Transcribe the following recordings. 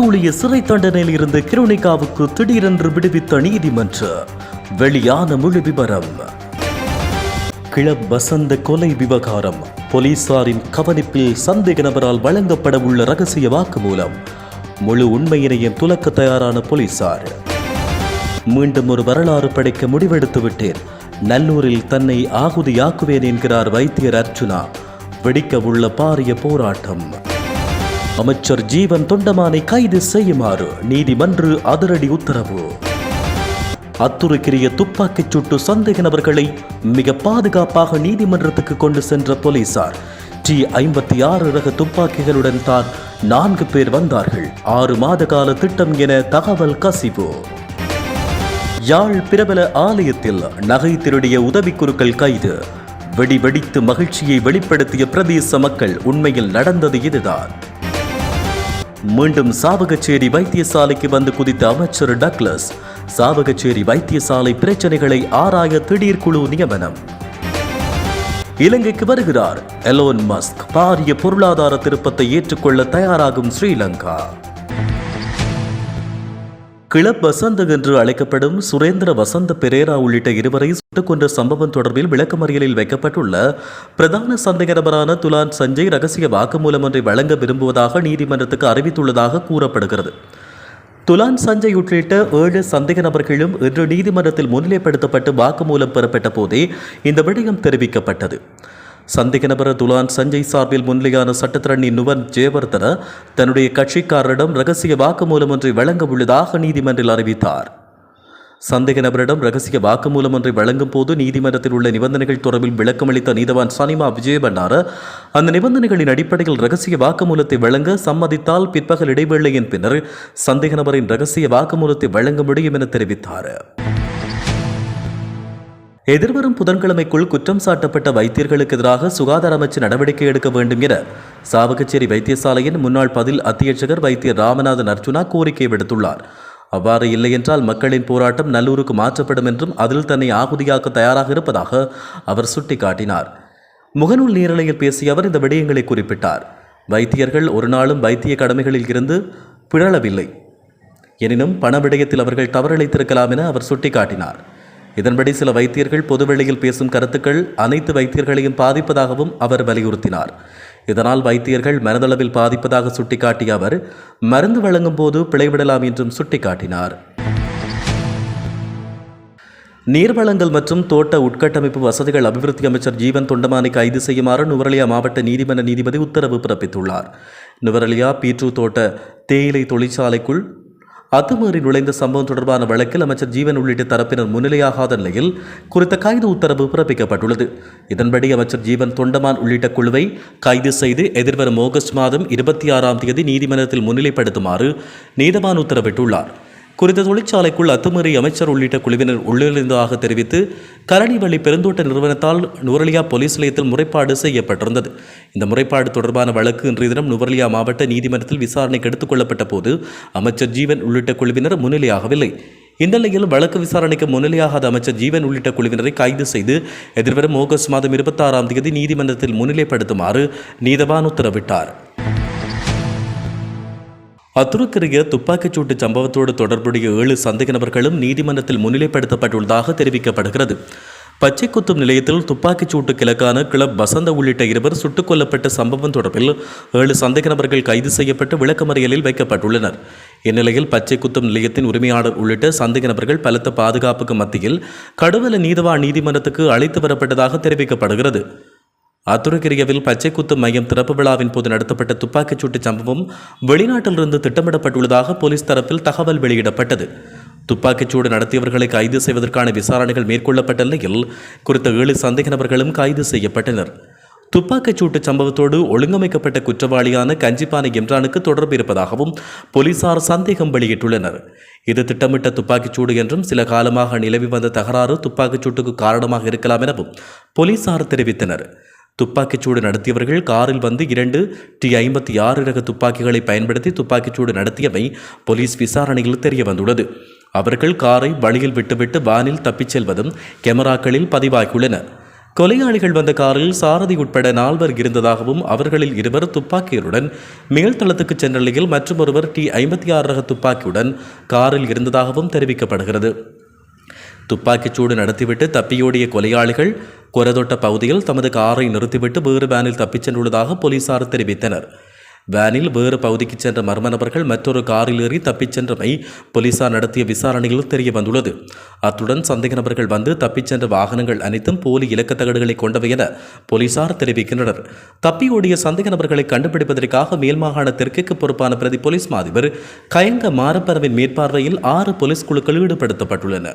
ஊழிய சிறை தண்டனையில் இருந்து கிருணிகாவுக்கு திடீரென்று விடுவித்த நீதிமன்ற வெளியான முழு விவரம். கிளப் வசந்த கொலை விவகாரம். போலீசாரின் கவனிப்பில் சந்தேக நபரால் வழங்கப்பட உள்ள ரகசிய வாக்குமூலம் முழு உண்மையினையும் துலக்க தயாரான போலீசார். மீண்டும் ஒரு வரலாறு படைக்க முடிவெடுத்து விட்டேன். நல்லூரில் தன்னை ஆகுதியாக்குவேன் என்கிறார் வைத்தியர் அர்ஜுனா. வெடிக்க உள்ள பாரிய போராட்டம். அமைச்சர் ஜீவன் தொண்டமானை கைது செய்யுமாறு நீதிமன்று அதிரடி உத்தரவு. அத்துருக்கிரிய துப்பாக்கிச் சூட்டு சந்தேக நபர்களை மிக பாதுகாப்பாக நீதிமன்றத்துக்கு கொண்டு சென்ற போலீசார் டி ஐம்பத்தி ஆறு ரக துப்பாக்கிகளுடன் தான் நான்கு பேர் வந்தார்கள். ஆறு மாத கால திட்டம் என தகவல் கசிவு. யாழ் பிரபல ஆலயத்தில் நகை திருடிய உதவிக்குருக்கள் கைது. வெடி வெடித்து மகிழ்ச்சியை வெளிப்படுத்திய பிரதேச மக்கள் உண்மையில் நடந்தது இதுதான். மீண்டும் சாவகச்சேரி வைத்தியசாலைக்கு வந்து குதித்த அமைச்சர் டக்ளஸ் சாவகச்சேரி வைத்தியசாலை பிரச்சனைகளை ஆராய திடீர் குழு நியமனம். இலங்கைக்கு வருகிறார் எலோன் மஸ்க். பாரிய பொருளாதார திருப்பத்தை ஏற்றுக்கொள்ள தயாராகும் ஸ்ரீலங்கா. கிளப் வசந்த் என்று அழைக்கப்படும் சுரேந்திர வசந்த பெரேரா உள்ளிட்ட இருவரை சுட்டுக் கொன்ற சம்பவம் தொடர்பில் விளக்கமறியலில் வைக்கப்பட்டுள்ள பிரதான சந்தேக நபரான துலான் சஞ்சய் ரகசிய வாக்குமூலம் ஒன்றை வழங்க விரும்புவதாக நீதிமன்றத்துக்கு அறிவித்துள்ளதாக கூறப்படுகிறது. துலான் சஞ்சய் உள்ளிட்ட ஏழு சந்தேக நபர்களும் இன்று நீதிமன்றத்தில் முன்னிலைப்படுத்தப்பட்டு வாக்குமூலம் பெறப்பட்ட போதே இந்த விடயம் தெரிவிக்கப்பட்டது. சந்தேக நபர் துலான் சஞ்சய் சார்பில் முன்னிலையான சட்டத்திரணி நுவன் ஜெயவர்தன தன்னுடைய கட்சிக்காரரிடம் ரகசிய வாக்குமூலம் ஒன்றை வழங்க உள்ளதாக நீதிமன்றில் அறிவித்தார். சந்தேக நபரிடம் ரகசிய வாக்குமூலம் ஒன்றை வழங்கும் போது நீதிமன்றத்தில் உள்ள நிபந்தனைகள் தொடர்பில் விளக்கமளித்த நீதவான் சனிமா விஜயபண்டார அந்த நிபந்தனைகளின் அடிப்படையில் ரகசிய வாக்குமூலத்தை வழங்க சம்மதித்தால் பிற்பகல் இடைவேளையின் பின்னர் சந்தேக நபரின் ரகசிய வாக்குமூலத்தை வழங்க முடியும் என தெரிவித்தார். எதிர்வரும் புதன்கிழமைக்குள் குற்றம் சாட்டப்பட்ட வைத்தியர்களுக்கு எதிராக சுகாதார அமைச்சு நடவடிக்கை எடுக்க வேண்டும் என சாவகச்சேரி வைத்தியசாலையின் முன்னாள் பதில் அத்தியட்சகர் வைத்தியர் ராமநாதன் அர்ஜுனா கோரிக்கை விடுத்துள்ளார். அவ்வாறு இல்லையென்றால் மக்களின் போராட்டம் நல்லூருக்கு மாற்றப்படும் என்றும் அதில் தன்னை ஆகுதியாக்க தயாராக இருப்பதாக அவர் சுட்டிக்காட்டினார். முகநூல் நீரலையில் பேசிய அவர் இந்த விடயங்களை குறிப்பிட்டார். வைத்தியர்கள் ஒரு நாளும் வைத்திய கடமைகளில் இருந்து பிழளவில்லை எனினும் பண விடயத்தில் அவர்கள் தவறளித்திருக்கலாம் என அவர் சுட்டிக்காட்டினார். இதன்படி சில வைத்தியர்கள் பொதுவெளியில் பேசும் கருத்துக்கள் அனைத்து வைத்தியர்களையும் பாதிப்பதாகவும் அவர் வலியுறுத்தினார். இதனால் வைத்தியர்கள் மனதளவில் பாதிப்பதாக சுட்டிக்காட்டிய அவர் மருந்து வழங்கும் போது பிழைவிடலாம் என்றும் சுட்டிக்காட்டினார். நீர்வளங்கள் மற்றும் தோட்ட உட்கட்டமைப்பு வசதிகள் அபிவிருத்தி அமைச்சர் ஜீவன் தொண்டமானை கைது செய்யுமாறு நுவரலியா மாவட்ட நீதிமன்ற நீதிபதி உத்தரவு பிறப்பித்துள்ளார். நுவரலியா பீற்று தோட்ட தேயிலை தொழிற்சாலைக்குள் அத்துமீறி நுழைந்த சம்பவம் தொடர்பான வழக்கில் அமைச்சர் ஜீவன் உள்ளிட்ட தரப்பினர் முன்னிலையாகாத நிலையில் குறித்த கைது உத்தரவு பிறப்பிக்கப்பட்டுள்ளது. இதன்படி அமைச்சர் ஜீவன் தொண்டமான் உள்ளிட்ட குழுவை கைது செய்து எதிர்வரும் ஆகஸ்ட் மாதம் இருபத்தி ஆறாம் தேதி நீதிமன்றத்தில் முன்னிலைப்படுத்துமாறு நீதவான் உத்தரவிட்டுள்ளார். குறித்த தொழிற்சாலைக்குள் அத்துமீறி அமைச்சர் உள்ளிட்ட குழுவினர் உள்ளிருந்ததாக தெரிவித்து கரணிவள்ளி பெருந்தோட்ட நிறுவனத்தால் நுவரலியா போலீஸ் நிலையத்தில் முறைப்பாடு செய்யப்பட்டிருந்தது. இந்த முறைப்பாடு தொடர்பான வழக்கு இன்றைய தினம் நுவரலியா மாவட்ட நீதிமன்றத்தில் விசாரணைக்கு எடுத்துக் கொள்ளப்பட்ட போது அமைச்சர் ஜீவன் உள்ளிட்ட குழுவினர் முன்னிலையாகவில்லை. இந்நிலையில் வழக்கு விசாரணைக்கு முன்னிலையாகாத அமைச்சர் ஜீவன் உள்ளிட்ட குழுவினரை கைது செய்து எதிர்வரும் ஆகஸ்ட் மாதம் இருபத்தாறாம் தேதி நீதிமன்றத்தில் முன்னிலைப்படுத்துமாறு நீதவான் உத்தரவிட்டார். அத்துருக்கரிய துப்பாக்கிச்சூட்டு சம்பவத்தோடு தொடர்புடைய ஏழு சந்தேக நபர்களும் நீதிமன்றத்தில் முன்னிலைப்படுத்தப்பட்டுள்ளதாக தெரிவிக்கப்படுகிறது. பச்சைக்குத்தும் நிலையத்தில் துப்பாக்கிச் சூட்டு கிழக்கான கிளப் வசந்த உள்ளிட்ட இருவர் சுட்டுக் கொல்லப்பட்ட சம்பவம் தொடர்பில் ஏழு சந்தேக நபர்கள் கைது செய்யப்பட்டு விளக்கமறியலில் வைக்கப்பட்டுள்ளனர். இந்நிலையில் பச்சைக்குத்தும் நிலையத்தின் உரிமையாளர் உள்ளிட்ட சந்தேக நபர்கள் பலத்த பாதுகாப்புக்கு மத்தியில் கடுவல நீதவா நீதிமன்றத்துக்கு அழைத்து வரப்பட்டதாக தெரிவிக்கப்படுகிறது. அத்துரகிரியவில் பச்சை குத்து மையம் திறப்பு விழாவின் போது நடத்தப்பட்ட துப்பாக்கிச் சூட்டு சம்பவம் வெளிநாட்டிலிருந்து திட்டமிடப்பட்டுள்ளதாக போலீஸ் தரப்பில் தகவல் வெளியிடப்பட்டது. துப்பாக்கிச் சூடு நடத்தியவர்களை கைது செய்வதற்கான விசாரணைகள் மேற்கொள்ளப்பட்ட நிலையில் குறித்த ஏழு சந்தேக நபர்களும் கைது செய்யப்பட்டனர். துப்பாக்கிச் சூட்டு சம்பவத்தோடு ஒழுங்கமைக்கப்பட்ட குற்றவாளியான கஞ்சிப்பானை இம்ரானுக்கு தொடர்பு இருப்பதாகவும் போலீசார் சந்தேகம் வெளியிட்டுள்ளனர். இது திட்டமிட்ட துப்பாக்கிச் சூடு என்றும் சில காலமாக நிலவி வந்த தகராறு துப்பாக்கிச் சூட்டுக்கு காரணமாக இருக்கலாம் எனவும் போலீசார் தெரிவித்தனர். துப்பாக்கிச்சூடு நடத்தியவர்கள் காரில் வந்து இரண்டு டி ஐம்பத்தி ஆறு ரக துப்பாக்கிகளை பயன்படுத்தி துப்பாக்கிச்சூடு நடத்தியவை போலீஸ் விசாரணையில் தெரிய வந்துள்ளது. அவர்கள் காரை வழியில் விட்டுவிட்டு வானில் தப்பிச் செல்வதும் கேமராக்களில் பதிவாகியுள்ளன. கொலையாளிகள் வந்த காரில் சாரதி உட்பட நால்வர் இருந்ததாகவும் அவர்களில் இருவர் துப்பாக்கியுடன் மேல்தளத்துக்கு சென்ற நிலையில் மற்றொருவர் டி ஐம்பத்தி ஆறு ரக துப்பாக்கியுடன் காரில் இருந்ததாகவும் தெரிவிக்கப்படுகிறது. துப்பாக்கிச்சூடு நடத்திவிட்டு தப்பியோடிய கொலையாளிகள் கொரதொட்ட பகுதியில் தமது காரை நிறுத்திவிட்டு வேறு வேனில் தப்பிச் சென்றுள்ளதாக போலீசார் தெரிவித்தனர். வேனில் வேறு பகுதிக்கு சென்ற மர்ம நபர்கள் மற்றொரு காரில் ஏறி தப்பிச் சென்றமை போலீசார் நடத்திய விசாரணையில் தெரிய வந்துள்ளது. அத்துடன் சந்தேக நபர்கள் வந்து தப்பிச் சென்ற வாகனங்கள் அனைத்தும் போலி இலக்க தகடுகளை கொண்டவை என போலீசார் தெரிவிக்கின்றனர். தப்பியோடிய சந்தேக நபர்களை கண்டுபிடிப்பதற்காக மேல் மாகாண தெற்குக்கு பொறுப்பான பிரதி போலீஸ் மாதிபர் கயங்க மாரப்பரவின் மேற்பார்வையில் ஆறு போலீஸ் குழுக்கள் ஈடுபடுத்தப்பட்டுள்ளன.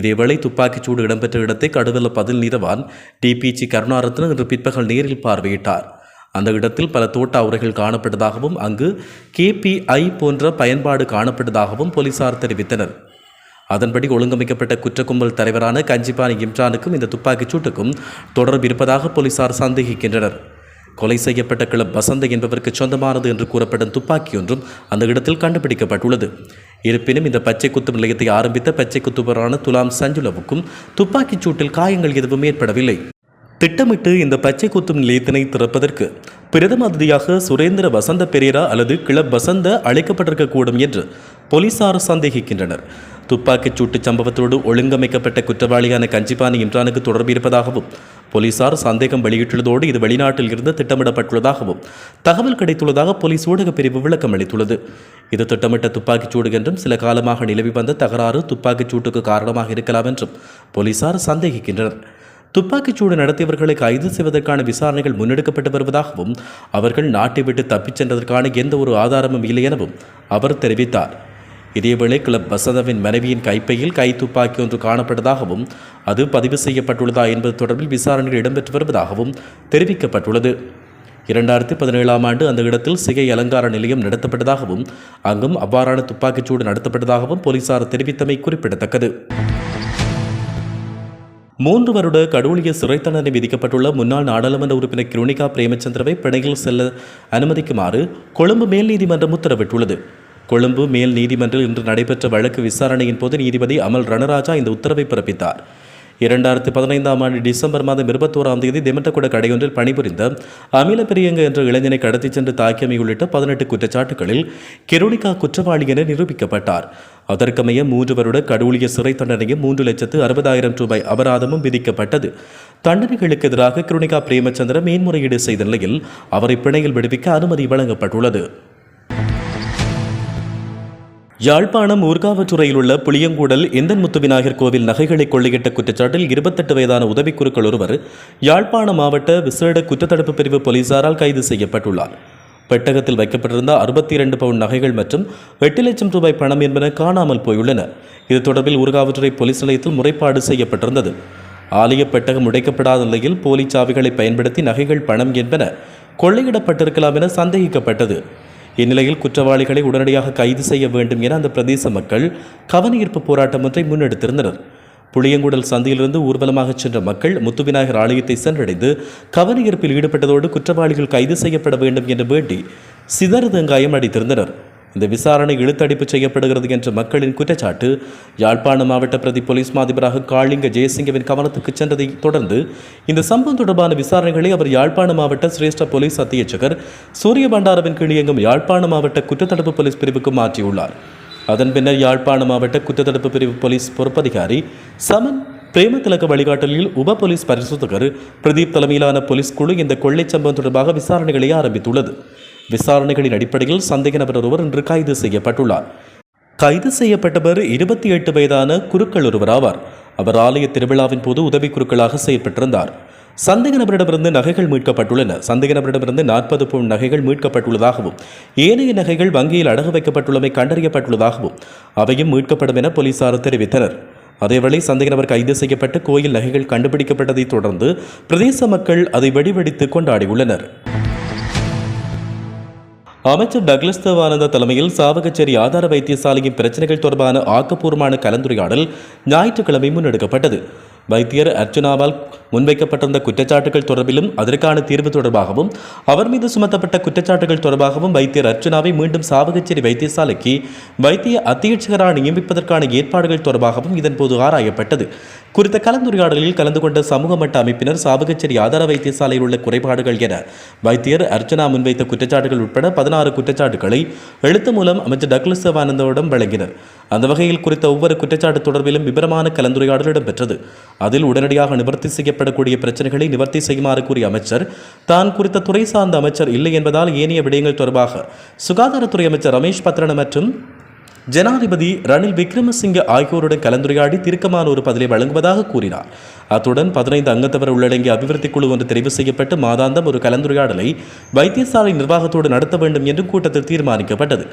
இதேவேளை துப்பாக்கிச்சூடு இடம்பெற்ற இடத்தை கடுவல பதில் நீதவான் டிபிஜி கருணாரத்ன இன்று பிற்பகல் நேரில் பார்வையிட்டார். அந்த இடத்தில் பல தோட்ட உரைகள் காணப்பட்டதாகவும் அங்கு கேபிஐ போன்ற பயன்பாடு காணப்பட்டதாகவும் போலீசார் தெரிவித்தனர். அதன்படி ஒழுங்கமைக்கப்பட்ட குற்றக்கும்பல் தலைவரான கஞ்சிபானி இம்ரானுக்கும் இந்த துப்பாக்கிச் சூட்டுக்கும் தொடர்பு இருப்பதாக போலீசார் சந்தேகிக்கின்றனர். கொலை செய்யப்பட்ட கிளப் வசந்த என்பவருக்கு சொந்தமானது என்று கூறப்படும் துப்பாக்கி ஒன்றும் அந்த இடத்தில் கண்டுபிடிக்கப்பட்டுள்ளது. இருப்பினும் இந்த பச்சை குத்து நிலையத்தை ஆரம்பித்த பச்சை குத்துபரான துலாம் சஞ்சுலவுக்கும் துப்பாக்கிச் சூட்டில் காயங்கள் எதுவும் ஏற்படவில்லை. திட்டமிட்டு இந்த பச்சை குத்தும் நிலையத்தினை திறப்பதற்கு பிரதம அதிதியாக சுரேந்திர வசந்த பெரேரா அல்லது கிளப் வசந்த அழைக்கப்பட்டிருக்கக்கூடும் என்று போலீசார் சந்தேகிக்கின்றனர். துப்பாக்கிச் சூட்டு சம்பவத்தோடு ஒழுங்கமைக்கப்பட்ட குற்றவாளியான கஞ்சிபானி இம்ரானுக்கு தொடர்பு இருப்பதாகவும் போலீசார் சந்தேகம் வெளியிட்டுள்ளதோடு இது வெளிநாட்டில் இருந்து திட்டமிடப்பட்டுள்ளதாகவும் தகவல் கிடைத்துள்ளதாக போலீஸ் ஊடகப் பிரிவு விளக்கம் அளித்துள்ளது. இது திட்டமிட்ட துப்பாக்கிச் சூடு என்றும் சில காலமாக நிலவி வந்த தகராறு துப்பாக்கிச் சூட்டுக்கு காரணமாக இருக்கலாம் என்றும் போலீசார் சந்தேகிக்கின்றனர். துப்பாக்கிச்சூடு நடத்தியவர்களை கைது செய்வதற்கான விசாரணைகள் முன்னெடுக்கப்பட்டு வருவதாகவும் அவர்கள் நாட்டை விட்டு தப்பிச் சென்றதற்கான எந்த ஒரு ஆதாரமும் இல்லை எனவும் அவர் தெரிவித்தார். இதேவேளை கிளப் வசந்தவின் மனைவியின் கைப்பையில் கை துப்பாக்கி ஒன்று காணப்பட்டதாகவும் அது பதிவு செய்யப்பட்டுள்ளதா என்பது தொடர்பில் விசாரணைகள் இடம்பெற்று வருவதாகவும் தெரிவிக்கப்பட்டுள்ளது. இரண்டாயிரத்தி பதினேழாம் ஆண்டு அந்த இடத்தில் சிகை அலங்கார நிலையம் நடத்தப்பட்டதாகவும் அங்கும் அவ்வாறான துப்பாக்கிச்சூடு நடத்தப்பட்டதாகவும் போலீசார் தெரிவித்தமை குறிப்பிடத்தக்கது. மூன்று வருட கடூழிய சிறை தண்டனை விதிக்கப்பட்டுள்ள முன்னாள் நாடாளுமன்ற உறுப்பினர் கிருணிகா பிரேமச்சந்திரவை பிணையில் செல்ல அனுமதிக்குமாறு கொழும்பு மேல் நீதிமன்றம் உத்தரவிட்டுள்ளது. கொழும்பு மேல் நீதிமன்றில் இன்று நடைபெற்ற வழக்கு விசாரணையின் போது நீதிபதி அமல் ரணராஜா இந்த உத்தரவை பிறப்பித்தார். இரண்டாயிரத்தி பதினைந்தாம் ஆண்டு டிசம்பர் மாதம் இருபத்தோராம் தேதி திமட்டகுட கடையொன்றில் பணிபுரிந்த அமில பிரியங்க என்ற இளைஞனை கடத்திச் சென்று தாக்கியமை உள்ளிட்ட பதினெட்டு குற்றச்சாட்டுகளில் கிருணிகா குற்றவாளி என நிரூபிக்கப்பட்டார். அதற்கமைய மூன்று வருட கடூழிய சிறை தண்டனையும் மூன்று லட்சத்து அறுபதாயிரம் ரூபாய் அபராதமும் விதிக்கப்பட்டது. தண்டனைகளுக்கு எதிராக கிருணிகா பிரேமச்சந்திர மேன்முறையீடு செய்த நிலையில் அவரை பிணையில் விடுவிக்க அனுமதி வழங்கப்பட்டுள்ளது. யாழ்ப்பாணம் ஊர்காவற்றுறையில் உள்ள புளியங்கூடல் எந்தன் முத்துவிநாயகர் கோவில் நகைகளை கொள்ளையிட்ட குற்றச்சாட்டில் இருபத்தெட்டு வயதான உதவிக்குருக்கள் ஒருவர் யாழ்ப்பாணம் மாவட்ட விசேட குற்றத்தடுப்பு பிரிவு போலீசாரால் கைது செய்யப்பட்டுள்ளார். பெட்டகத்தில் வைக்கப்பட்டிருந்த அறுபத்தி இரண்டு பவுன் நகைகள் மற்றும் எட்டு லட்சம் ரூபாய் பணம் என்பன காணாமல் போயுள்ளன. இது தொடர்பில் ஊர்காவற்றுறை போலீஸ் நிலையத்தில் முறைப்பாடு செய்யப்பட்டிருந்தது. ஆலய பெட்டகம் உடைக்கப்படாத நிலையில் போலி சாவிகளை பயன்படுத்தி நகைகள் பணம் என்பன கொள்ளையிடப்பட்டிருக்கலாம் என சந்தேகிக்கப்பட்டது. இந்நிலையில் குற்றவாளிகளை உடனடியாக கைது செய்ய வேண்டும் என அந்த பிரதேச மக்கள் கவனஈர்ப்பு போராட்டம் ஒன்றை முன்னெடுத்திருந்தனர். புளியங்குடல் சந்தியிலிருந்து ஊர்வலமாகச் சென்ற மக்கள் முத்துவிநாயகர் ஆலயத்தை சென்றடைந்து கவனஈர்ப்பில் ஈடுபட்டதோடு குற்றவாளிகள் கைது செய்யப்பட வேண்டும் என்று வேண்டி சிதறு தேங்காயம் அடித்திருந்தனர். இந்த விசாரணை இழுத்தடிப்பு செய்யப்படுகிறது என்ற மக்களின் குற்றச்சாட்டு யாழ்ப்பாண மாவட்ட பிரதி போலீஸ் மாதிபராக காளிங்க ஜெயசிங்கவின் கவனத்துக்கு சென்றதை தொடர்ந்து இந்த சம்பவம் தொடர்பான விசாரணைகளை அவர் யாழ்ப்பாண மாவட்ட சிரேஷ்ட போலீஸ் அத்தியட்சகர் சூரிய பண்டாரவின் கீழ் இயங்கும் யாழ்ப்பாண மாவட்ட குற்றத்தடுப்பு போலீஸ் பிரிவுக்கு மாற்றியுள்ளார். அதன் பின்னர் யாழ்ப்பாண மாவட்ட குற்றத்தடுப்பு பிரிவு போலீஸ் பொறுப்பதிகாரி சமன் பிரேமதிலக வழிகாட்டலில் உப போலீஸ் பரிசோதகர் பிரதீப் தலைமையிலான போலீஸ் குழு இந்த கொள்ளை சம்பவம் தொடர்பாக விசாரணைகளை ஆரம்பித்துள்ளது. விசாரணைகளின் அடிப்படையில் சந்தேக நபர் ஒருவர் இன்று கைது செய்யப்பட்டுள்ளார். கைது செய்யப்பட்டவர் இருபத்தி எட்டு வயதான குருக்கள் ஒருவர் ஆவார். அவர் ஆலய திருவிழாவின் போது உதவி குருக்களாக செயற்பட்டிருந்தார். சந்தேக நபரிடமிருந்து நகைகள் மீட்கப்பட்டுள்ளன. சந்தேக நபரிடமிருந்து நாற்பது பவுன் நகைகள் மீட்கப்பட்டுள்ளதாகவும் ஏனைய நகைகள் வங்கியில் அடகு வைக்கப்பட்டுள்ளமை கண்டறியப்பட்டுள்ளதாகவும் அவையும் மீட்கப்படும் என போலீசார் தெரிவித்தனர். அதேவேளை சந்தேக நபர் கைது செய்யப்பட்டு கோயில் நகைகள் கண்டுபிடிக்கப்பட்டதைத் தொடர்ந்து பிரதேச மக்கள் அதை வெடிவெடித்து கொண்டாடியுள்ளனர். அமைச்சர் டக்ளஸ் தேவானந்த தலைமையில் சாவகச்சேரி ஆதார வைத்தியசாலையின் பிரச்சனைகள் தொடர்பான ஆக்கப்பூர்வமான கலந்துரையாடல் ஞாயிற்றுக்கிழமை முன்னெடுக்கப்பட்டது. வைத்தியர் அர்ச்சனாவால் முன்வைக்கப்பட்டிருந்த குற்றச்சாட்டுகள் தொடர்பிலும் அதற்கான தீர்வு தொடர்பாகவும் அவர் மீது சுமத்தப்பட்ட குற்றச்சாட்டுகள் தொடர்பாகவும் வைத்தியர் அர்ச்சனாவை மீண்டும் சாவகச்சேரி வைத்தியசாலைக்கு வைத்திய அத்தியட்சகராக நியமிப்பதற்கான ஏற்பாடுகள் தொடர்பாகவும் இதன்போது ஆராயப்பட்டது. குறித்த கலந்துரையாடலில் கலந்து கொண்ட சமூக மட்ட அமைப்பினர் சாவகச்சேரி ஆதார வைத்தியசாலையில் உள்ள குறைபாடுகள் என வைத்தியர் அர்ச்சனா முன்வைத்த குற்றச்சாட்டுகள் உட்பட பதினாறு குற்றச்சாட்டுகளை எழுத்து மூலம் அமைச்சர் டக்ளஸ் சிவானந்தவிடம் வழங்கினர். அந்த வகையில் குறித்த ஒவ்வொரு குற்றச்சாட்டு தொடர்பிலும் விபரமான கலந்துரையாடல் இடம்பெற்றது. அதில் உடனடியாக நிவர்த்தி செய்ய ஏற்படக்கூடிய பிரச்சனைகளை நிவர்த்தி செய்யுமாறு கூறிய அமைச்சர் தான் குறித்த துறை சார்ந்த அமைச்சர் இல்லை என்பதால் ஏனைய விடயங்கள் தொடர்பாக சுகாதாரத்துறை அமைச்சர் ரமேஷ் பத்ரன மற்றும் ஜனாதிபதி ரணில் விக்ரமசிங்க ஆகியோருடன் கலந்துரையாடி தீர்க்கமான ஒரு பதிலை வழங்குவதாக கூறினார். அத்துடன் பதினைந்து அங்கத்தவர் உள்ளடங்கிய அபிவிருத்தி குழு ஒன்று தெரிவு செய்யப்பட்டு மாதாந்தம் ஒரு கலந்துரையாடலை வைத்தியசாலை நிர்வாகத்தோடு நடத்த வேண்டும் என்று கூட்டத்தில் தீர்மானிக்கப்பட்டது.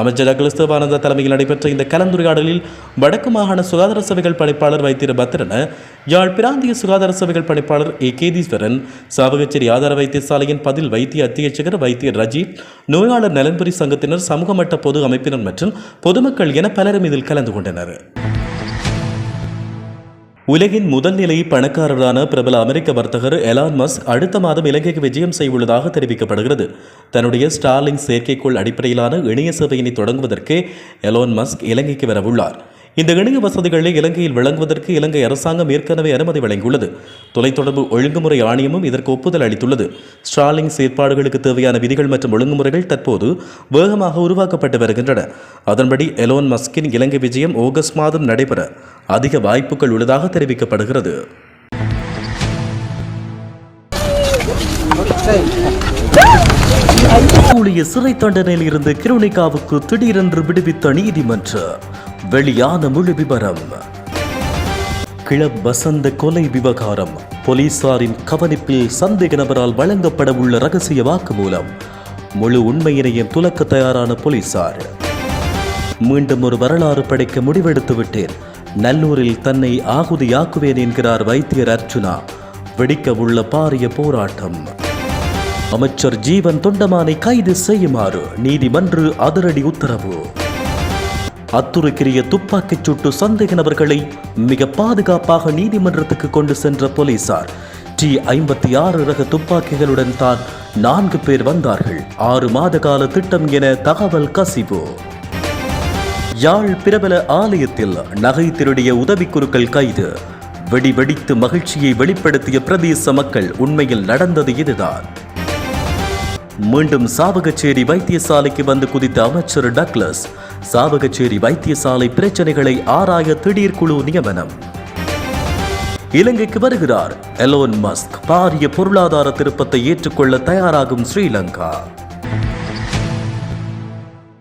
அமைச்சர் டக்ளஸ் தலைமையில் நடைபெற்ற இந்த கலந்துரையாடலில் வடக்கு மாகாண சுகாதார சபைகள் பணிப்பாளர் வைத்திர பத்திரன யாழ் பிராந்திய சுகாதார சபைகள் பணிப்பாளர் ஏ. கேதீஸ்வரன் சாவகச்சேரி ஆதார வைத்தியசாலையின் பதில் வைத்திய அத்தியட்சகர் வைத்தியர் ரஜீவ் நோயாளர் நலன்புரி சங்கத்தினர் சமூக மட்ட பொது அமைப்பினர் மற்றும் பொது பொதுமக்கள் என பலரும் இதில் கலந்து கொண்டனர். உலகின் முதல் நிலை பணக்காரரான பிரபல அமெரிக்க வர்த்தகர் எலான் மஸ்க் அடுத்த மாதம் இலங்கைக்கு விஜயம் செய்துள்ளதாக தெரிவிக்கப்படுகிறது. தன்னுடைய ஸ்டார்லிங் செயற்கைக்கோள் அடிப்படையிலான இணைய சேவையினை தொடங்குவதற்கு எலான் மஸ்க் இலங்கைக்கு வரவுள்ளார். இந்த இணைய வசதிகளை இலங்கையில் வழங்குவதற்கு இலங்கை அரசாங்கம் ஏற்கனவே அனுமதி வழங்கியுள்ளது. தொலைத்தொடர்பு ஒழுங்குமுறை ஆணையமும் இதற்கு ஒப்புதல் அளித்துள்ளது. ஸ்டாலிங் செயற்பாடுகளுக்கு தேவையான விதிகள் மற்றும் ஒழுங்குமுறைகள் தற்போது வேகமாக உருவாக்கப்பட்டு வருகின்றன. அதன்படி எலோன் மஸ்கின் இலங்கை விஜயம் ஆகஸ்ட் மாதம் நடைபெற அதிக வாய்ப்புகள் உள்ளதாக தெரிவிக்கப்படுகிறது. ஊழிய சிறை தண்டனையில் இருந்து கிருணிகாவுக்கு திடீரென்று விடுவித்த நீதிமன்றம் வெளியான முழு விவரம். கிளப் வசந்த கொலை விவகாரம். போலீசாரின் கவனிப்பில் சந்தேக நபரால் வழங்கப்பட உள்ள ரகசிய வாக்குமூலம். முழு உண்மையினையும் துலக்க தயாரான போலீசார். மீண்டும் ஒரு வரலாறு படைக்க முடிவெடுத்து விட்டேன். நல்லூரில் தன்னை ஆகுதியாக்குவேன் என்கிறார் வைத்தியர் அர்ச்சுனா வெடிக்க உள்ள பாரிய போராட்டம். அமைச்சர் ஜீவன் தொண்டமானை கைது செய்யுமாறு நீதிமன்று அதிரடி உத்தரவு. அத்துருக்கிரிய துப்பாக்கிச் சூட்டு சந்தேக நபர்களை மிக பாதுகாப்பாக நீதிமன்றத்துக்கு கொண்டு சென்ற போலீசார். டி ஐம்பத்தி ஆறு ரக துப்பாக்கிகளுடன் தான் நான்கு பேர் வந்தார்கள். ஆறு மாத கால திட்டம் என தகவல் கசிவு. யாழ் பிரபல ஆலயத்தில் நகை திருடிய உதவிக்குருக்கள் கைது. வெடி வெடித்து மகிழ்ச்சியை வெளிப்படுத்திய பிரதேச மக்கள் உண்மையில் நடந்தது இதுதான். மீண்டும் சாவகச்சேரி வைத்தியசாலைக்கு வந்து குதித்த அமைச்சர் டக்ளஸ் சாவகச்சேரி வைத்தியசாலை பிரச்சனைகளை ஆராய திடீர் குழு நியமனம். இலங்கைக்கு வருகிறார் எலோன் மஸ்க் பாரிய பொருளாதார திருப்பத்தை ஏற்றுக்கொள்ள தயாராகும் ஸ்ரீலங்கா.